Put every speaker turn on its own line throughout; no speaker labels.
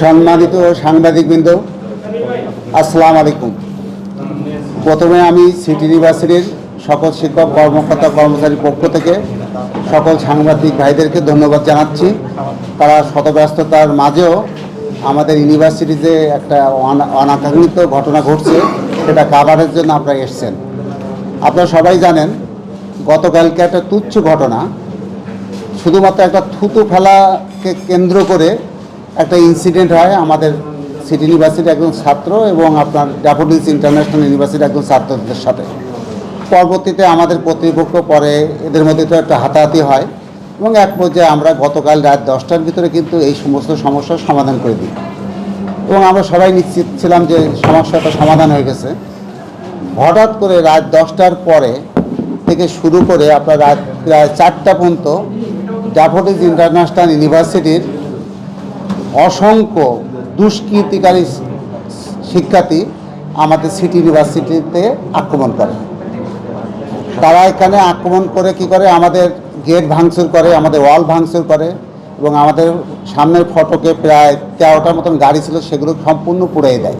সম্মানিত সাংবাদিকবৃন্দ, আসসালামু আলাইকুম। প্রথমে আমি সিটি ইউনিভার্সিটির সকল শিক্ষক, কর্মকর্তা, কর্মচারীর পক্ষ থেকে সকল সাংবাদিক ভাইদেরকে ধন্যবাদ জানাচ্ছি। তারা শতব্যস্ততার মাঝেও আমাদের ইউনিভার্সিটিতে একটা অনা- অনাকাঙ্ক্ষিত ঘটনা ঘটছে, সেটা কাভারের জন্য আপনারা এসছেন। আপনারা সবাই জানেন, গতকালকে একটা তুচ্ছ ঘটনা, শুধুমাত্র একটা থুতু ফেলাকে কেন্দ্র করে একটা ইনসিডেন্ট হয়, আমাদের সিটি ইউনিভার্সিটির একজন ছাত্র এবং আপনার ড্যাফোডিলস ইন্টারন্যাশনাল ইউনিভার্সিটির একজন ছাত্রদের সাথে। পরবর্তীতে আমাদের কর্তৃপক্ষ পরে এদের মধ্যে তো একটা হাতাহাতি হয় এবং এক পর্যায়ে আমরা গতকাল রাত দশটার ভিতরে কিন্তু এই সমস্ত সমস্যার সমাধান করে দিই। এবং আমরা সবাই নিশ্চিত ছিলাম যে সমস্যাটা সমাধান হয়ে গেছে। হঠাৎ করে রাত দশটার পরে থেকে শুরু করে আপনার রাত প্রায় চারটা পর্যন্ত ড্যাফোডিজ ইন্টারন্যাশনাল ইউনিভার্সিটির অসংখ্য দুষ্কৃতিকারী শিক্ষার্থী আমাদের সিটি ইউনিভার্সিটিতে আক্রমণ করে। তারা এখানে আক্রমণ করে কি করে? আমাদের গেট ভাঙচুর করে, আমাদের ওয়াল ভাঙচুর করে এবং আমাদের সামনের ফটকে প্রায় তেরোটার মতন গাড়ি ছিল, সেগুলো সম্পূর্ণ পুড়িয়ে দেয়।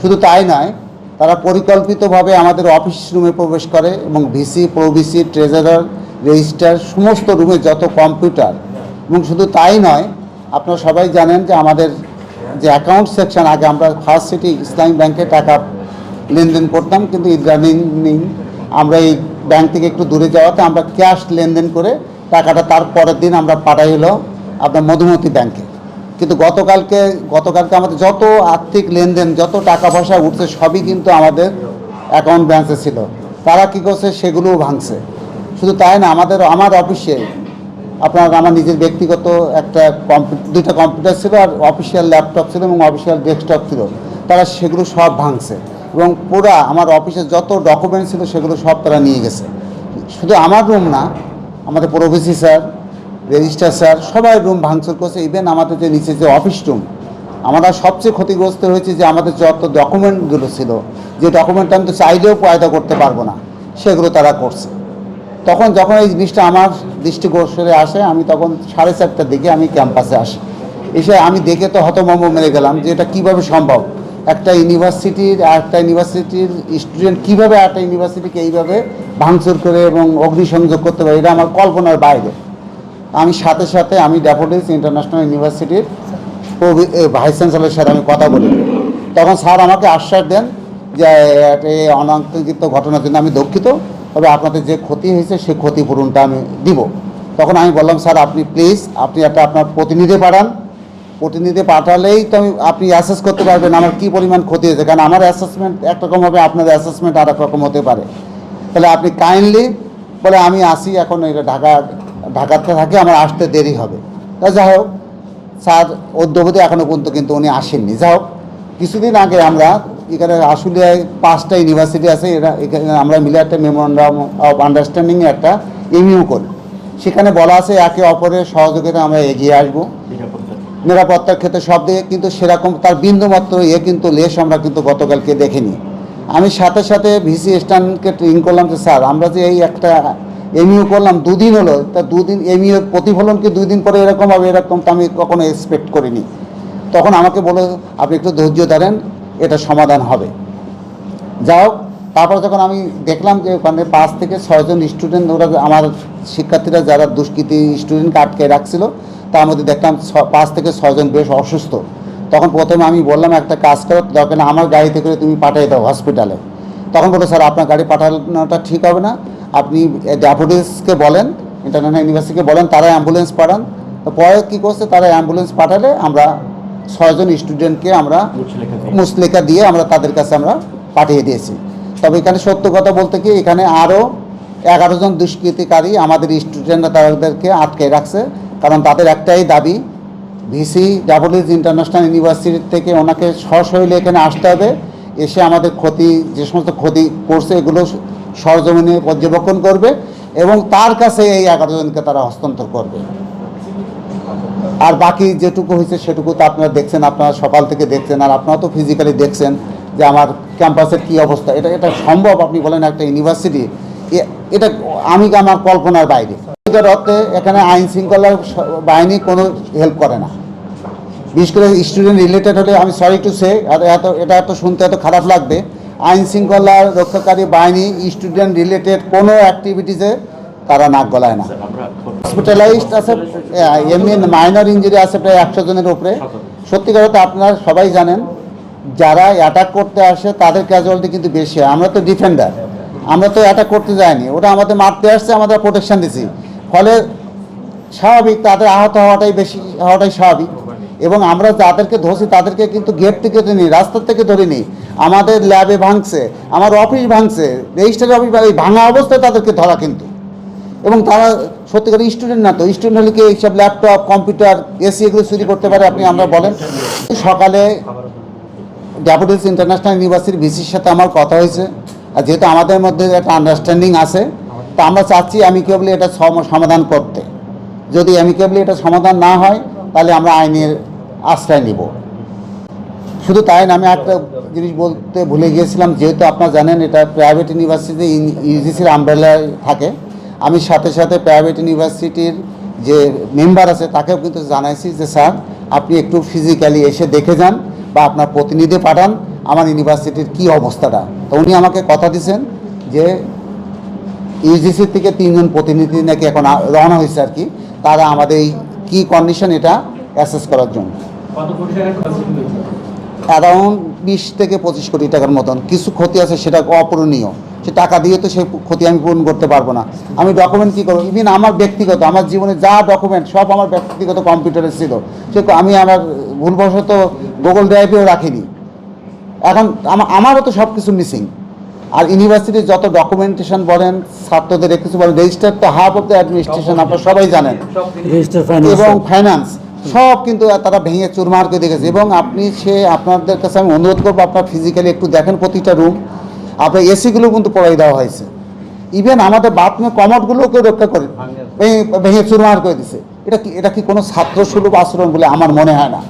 শুধু তাই নয়, তারা পরিকল্পিতভাবে আমাদের অফিস রুমে প্রবেশ করে এবং ভিসি প্রভিসি ট্রেজারার রেজিস্টার সমস্ত রুমে যত কম্পিউটার এবং শুধু তাই নয় আপনারা সবাই জানেন যে আমাদের যে অ্যাকাউন্ট সেকশন আগে আমরা ফার্স্ট সিটি ইসলামী ব্যাংকে টাকা লেনদেন করতাম, কিন্তু ইদানিং আমরা এই ব্যাংক থেকে একটু দূরে যাওয়াতে আমরা ক্যাশ লেনদেন করে টাকাটা তার পরের দিন আমরা পাঠাই হলো আপনার মধুমতি ব্যাংকে কিন্তু গতকালকে গতকালকে আমাদের যত আর্থিক লেনদেন, যত টাকা পয়সা উঠছে, সবই কিন্তু আমাদের অ্যাকাউন্ট ব্যাংকে ছিল। তারা কী করছে? সেগুলোও ভাঙছে। শুধু তাই না, আমাদের, আমার অফিসে আপনার আমার নিজের ব্যক্তিগত একটা দুইটা কম্পিউটার ছিল আর অফিসিয়াল ল্যাপটপ ছিল এবং অফিসিয়াল ডেস্কটপ ছিল। তারা সেগুলো সব ভাঙছে এবং পুরা আমার অফিসে যত ডকুমেন্ট ছিল সেগুলো সব তারা নিয়ে গেছে। শুধু আমার রুম না, আমাদের প্রভেসি স্যার রেজিস্ট্রার স্যার, সবাই রুম ভাঙচুর করছে। ইভেন আমাদের যে নিচে যে অফিস রুম আমরা সবচেয়ে ক্ষতিগ্রস্ত হয়েছে যে আমাদের যত ডকুমেন্টগুলো ছিল, যে ডকুমেন্ট আমি তো চাইলেও পয়দা করতে পারব না, সেগুলো তারা করছে। তখন যখন এই জিনিসটা আমার দৃষ্টিগোচরে আসে, আমি তখন সাড়ে চারটার দিকে আমি ক্যাম্পাসে আসি। এসে আমি দেখে তো হতমম্ব মেরে গেলাম যে এটা কীভাবে সম্ভব? একটা ইউনিভার্সিটির একটা ইউনিভার্সিটির স্টুডেন্ট কীভাবে একটা ইউনিভার্সিটিকে এইভাবে ভাঙচুর করে এবং অগ্নিসংযোগ করতে পারে, এটা আমার কল্পনার বাইরে। আমি সাথে সাথে আমি ড্যাফোডিলস ইন্টারন্যাশনাল ইউনিভার্সিটির ভাইস চ্যান্সেলরের সাথে আমি কথা বলি। তখন স্যার আমাকে আশ্বাস দেন যে এই অনাকাঙ্ক্ষিত ঘটনার জন্য আমি দুঃখিত। তবে আপনাদের যে ক্ষতি হয়েছে, সেই ক্ষতিপূরণটা আমি দিব। তখন আমি বললাম, স্যার, আপনি প্লিজ আপনি একটা আপনার প্রতিনিধি পাঠান। প্রতিনিধি পাঠালেই তো আমি, আপনি অ্যাসেস করতে পারবেন আমার কী পরিমাণ ক্ষতি হয়েছে। কারণ আমার অ্যাসেসমেন্ট একরকম হবে আপনার অ্যাসেসমেন্ট আর রকম হতে পারে। তাহলে আপনি কাইন্ডলি বলে, আমি আসি এখন এটা ঢাকা, ঢাকাতে থাকি, আমার আসতে দেরি হবে। তা যাই হোক, স্যার, অদ্যবধি এখনও পর্যন্ত কিন্তু উনি আসেননি। যাই হোক, কিছুদিন আগে আমরা এখানে আশুলিয়ায় পাঁচটা ইউনিভার্সিটি আছে এরা এখানে আমরা মিলে একটা মেমোরান্ডাম অফ আন্ডারস্ট্যান্ডিং একটা এমইউ করি। সেখানে বলা আছে একে অপরের সহযোগিতা আমরা এগিয়ে আসব। নিরাপত্তার ক্ষেত্রে। সব দিকে কিন্তু সেরকম তার বিন্দুমাত্র ইয়ে কিন্তু লেশ আমরা কিন্তু গতকালকে দেখিনি। আমি সাথে সাথে ভিসি স্ট্যান্ডকে ট্রিং করলাম যে স্যার আমরা যে এই একটা এমইউ করলাম দুদিন হলো তা দুদিন এমইউ প্রতিফলন কি দুই দিন পরে এরকম হবে এরকম তো আমি কখনো এক্সপেক্ট করিনি। তখন আমাকে বলে আপনি একটু ধৈর্য ধরেন এটা সমাধান হবে। যাই হোক, তারপর যখন আমি দেখলাম যে ওখানে পাঁচ থেকে ছয়জন স্টুডেন্ট ওরা আমার শিক্ষার্থীরা যারা দুষ্কৃতী স্টুডেন্টকে আটকে রাখছিল, তার মধ্যে দেখলাম পাঁচ থেকে ছয়জন বেশ অসুস্থ। তখন প্রথমে আমি বললাম, একটা কাজ করো, দরকার আমার গাড়িতে করে তুমি পাঠিয়ে দাও হসপিটালে তখন বলো স্যার, আপনার গাড়ি পাঠানোটা ঠিক হবে না। আপনি ড্যাফোডিসকে বলেন ইন্টারন্যাশনাল ইউনিভার্সিটিকে বলেন তারা অ্যাম্বুলেন্স পাঠান। পরে কী করছে তারা অ্যাম্বুলেন্স পাঠালে আমরা ছয়জন স্টুডেন্টকে আমরা মুসলেখা দিয়ে আমরা তাদের কাছে আমরা পাঠিয়ে দিয়েছি। তবে এখানে সত্য কথা বলতে কি, এখানে আরও এগারো জন দুষ্কৃতিকারী আমাদের স্টুডেন্টরা তাদেরকে আটকে রাখছে। কারণ তাদের একটাই দাবি, ভিসি ডাবলিজ ইন্টারন্যাশনাল ইউনিভার্সিটি থেকে ওনাকে সশরীরে এখানে আসতে হবে। এসে আমাদের ক্ষতি, যে সমস্ত ক্ষতি করছে, এগুলো সরজমিনে পর্যবেক্ষণ করবে এবং তার কাছে এই এগারো জনকে তারা হস্তান্তর করবে। আর বাকি যেটুকু হয়েছে সেটুকু তো আপনারা দেখছেন, আপনারা সকাল থেকে দেখছেন, আর আপনারা তো ফিজিক্যালি দেখছেন যে আমার ক্যাম্পাসের কী অবস্থা। এটা এটা সম্ভব আপনি বলেন একটা ইউনিভার্সিটি এটা আমি আমার কল্পনার বাইরে? অর্থে এখানে আইন শৃঙ্খলা বাহিনী কোনো হেল্প করে না। বিশেষ করে স্টুডেন্ট রিলেটেড হলে, আমি সরি টু সে এত, এটা এত শুনতে এত খারাপ লাগবে। আইন শৃঙ্খলা রক্ষাকারী বাহিনী স্টুডেন্ট রিলেটেড কোনো অ্যাক্টিভিটিসে তারা নাক গলায় না। হসপিটালাইজড আছে এমনি মাইনর ইঞ্জুরি আছে প্রায় একশো জনের উপরে। সত্যিকার অর্থে আপনারা সবাই জানেন, যারা অ্যাটাক করতে আসে তাদের ক্যাজুয়ালিটি কিন্তু বেশি হয়। আমরা তো ডিফেন্ডার আমরা তো অ্যাটাক করতে যাইনি। ওটা আমাদের মারতে আসছে, আমাদের প্রোটেকশন দিছি। ফলে স্বাভাবিক তাদের আহত হওয়াটাই বেশি, হওয়াটাই স্বাভাবিক। এবং আমরা যাদেরকে ধরছি তাদেরকে কিন্তু গেট থেকে নিই রাস্তার থেকে ধরে নিই আমাদের ল্যাবে ভাঙছে, আমার অফিস ভাঙছে রেজিস্টার অফিস ভাঙা অবস্থায় তাদেরকে ধরা কিন্তু। এবং তারা সত্যিকার স্টুডেন্ট না তো স্টুডেন্ট হলে কি এইসব ল্যাপটপ কম্পিউটার এসি এগুলো চুরি করতে পারে আপনি আমরা বলেন? সকালে ড্যাফোডিলস ইন্টারন্যাশনাল ইউনিভার্সিটির ভিসির সাথে আমার কথা হয়েছে, আর যেহেতু আমাদের মধ্যে একটা আন্ডারস্ট্যান্ডিং আছে, তা আমরা চাচ্ছি অ্যামিকেবলি এটা সম- সমাধান করতে। যদি অ্যামিকেবলি এটা সমাধান না হয়, তাহলে আমরা আইনের আশ্রয় নিব। শুধু তাই না, আমি একটা জিনিস বলতে ভুলে গিয়েছিলাম, যেহেতু আপনারা জানেন এটা প্রাইভেট ইউনিভার্সিটি ইউজিসির আমব্রেলায় থাকে। আমি সাথে সাথে প্রাইভেট ইউনিভার্সিটির যে মেম্বার আছে তাকেও কিন্তু জানাইছি যে স্যার আপনি একটু ফিজিক্যালি এসে দেখে যান বা আপনার প্রতিনিধি পাঠান আমার ইউনিভার্সিটির কি অবস্থাটা। তো উনি আমাকে কথা দিয়েছেন যে ইউজিসির থেকে তিনজন প্রতিনিধি নাকি এখন রওনা হয়েছে আর কি। তারা আমাদের এই কী কন্ডিশন এটা অ্যাসেস করার জন্য? অ্যারাউন্ড বিশ থেকে পঁচিশ কোটি টাকার মতন। কিছু ক্ষতি আছে সেটা অপূরণীয়। সে টাকা দিয়ে তো সে ক্ষতি আমি পূরণ করতে পারব না। আমি ডকুমেন্ট কী করব? ইভিন আমার ব্যক্তিগত আমার জীবনে যা ডকুমেন্ট সব আমার ব্যক্তিগত কম্পিউটারে ছিল। সে আমি আমার ভুলবশত গুগল ড্রাইভেও রাখিনি। এখন আমা- আমারও তো সব কিছু মিসিং আর ইউনিভার্সিটির যত ডকুমেন্টেশন বলেন ছাত্রদের কিছু বলেন রেজিস্টার তো হাফ অফ দ্য অ্যাডমিনিস্ট্রেশন আপনারা সবাই জানেন। এবং ফাইন্যান্স সব কিন্তু তারা ভেঙে চুরমার করে দেখেছে এবং আপনি সে আপনাদের কাছে আমি অনুরোধ করব আপনার ফিজিক্যালি একটু দেখেন প্রতিটা রুম আপনার এসিগুলো কিন্তু পড়াই দেওয়া হয়েছে। ইভেন আমাদের বাথরুমের কেউ রক্ষা করে। ভেঙে- ভেঙে চুরমার করে দিছে। এটা কি এটা কি কোনো ছাত্র সুলভ আচরণ বলে আমার মনে হয় না।